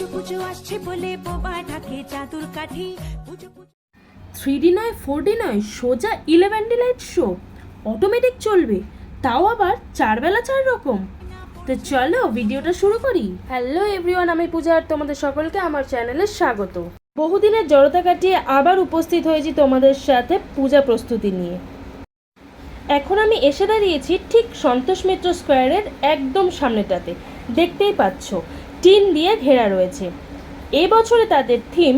পুজো পুজো আসছে বলে বোবা ঢাকে চাদুর কাঠি। পুজো থ্রি ডি নয় ফোর ডি নয়, সোজা eleven D light show. Automatic চলবে, তাও আবার চারবেলা চার রকম। তো চলো ভিডিওটা শুরু করি। হ্যালো এভরিওয়ান, আমি পূজা আর তোমাদের সকলকে আমার চ্যানেলে স্বাগত। বহুদিনের জড়তা কাটিয়ে আবার উপস্থিত হয়েছি তোমাদের সাথে পূজা প্রস্তুতি নিয়ে। এখন আমি এসে দাঁড়িয়েছি ঠিক সন্তোষ মিত্র স্কোয়ারের একদম সামনেটাতে। দেখতেই পাচ্ছ টিন দিয়ে ঘেরা রয়েছে। এবছরে তাদের থিম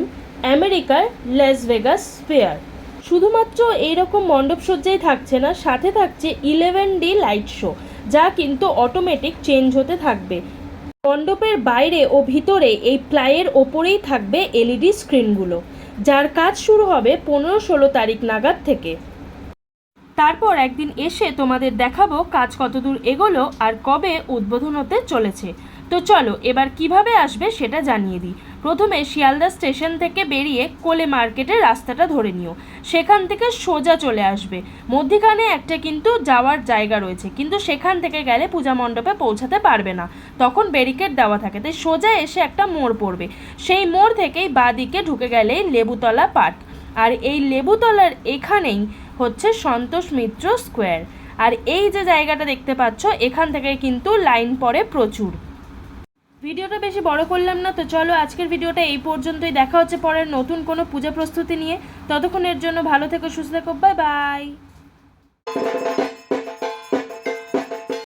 আমেরিকার লেস ভেগাস স্পেয়ার। শুধুমাত্র এইরকম মণ্ডপ সজ্জাই থাকছে না, সাথে থাকছে ইলেভেন ডি লাইট শো, যা কিন্তু অটোমেটিক চেঞ্জ হতে থাকবে। মণ্ডপের বাইরে ও ভিতরে এই প্লাইয়ের ওপরেই থাকবে এলইডি স্ক্রিনগুলো, যার কাজ শুরু হবে পনেরো ষোলো তারিখ নাগাদ থেকে। তারপর একদিন এসে তোমাদের দেখাবো কাজ কতদূর এগোলো আর কবে উদ্বোধন হতে চলেছে। তো চলো, এবার কীভাবে আসবে সেটা জানিয়ে দিই। প্রথমে শিয়ালদা স্টেশন থেকে বেরিয়ে কোলে মার্কেটের রাস্তাটা ধরে নিও। সেখান থেকে সোজা চলে আসবে। মধ্যিখানে একটা কিন্তু যাওয়ার জায়গা রয়েছে, কিন্তু সেখান থেকে গেলে পূজা মণ্ডপে পৌঁছাতে পারবে না। তখন ব্যারিকেড দেওয়া থাকে, তাই সোজা এসে একটা মোড় পড়বে। সেই মোড় থেকেই বাদিকে ঢুকে গেলেই লেবুতলা পার্ক। আর এই লেবুতলার এখানেই হচ্ছে সন্তোষ মিত্র স্কোয়ার। আর এই যে জায়গাটা দেখতে পাচ্ছ, এখান থেকে কিন্তু লাইন পড়ে প্রচুর। ভিডিওটা বেশি বড় করলাম না, তো চলো আজকের ভিডিওটা এই পর্যন্তই। দেখা হচ্ছে পরের নতুন কোনো পূজা প্রস্তুতি নিয়ে। ততক্ষণের জন্য ভালো থেকো, সুস্থ থেকো বাই বাই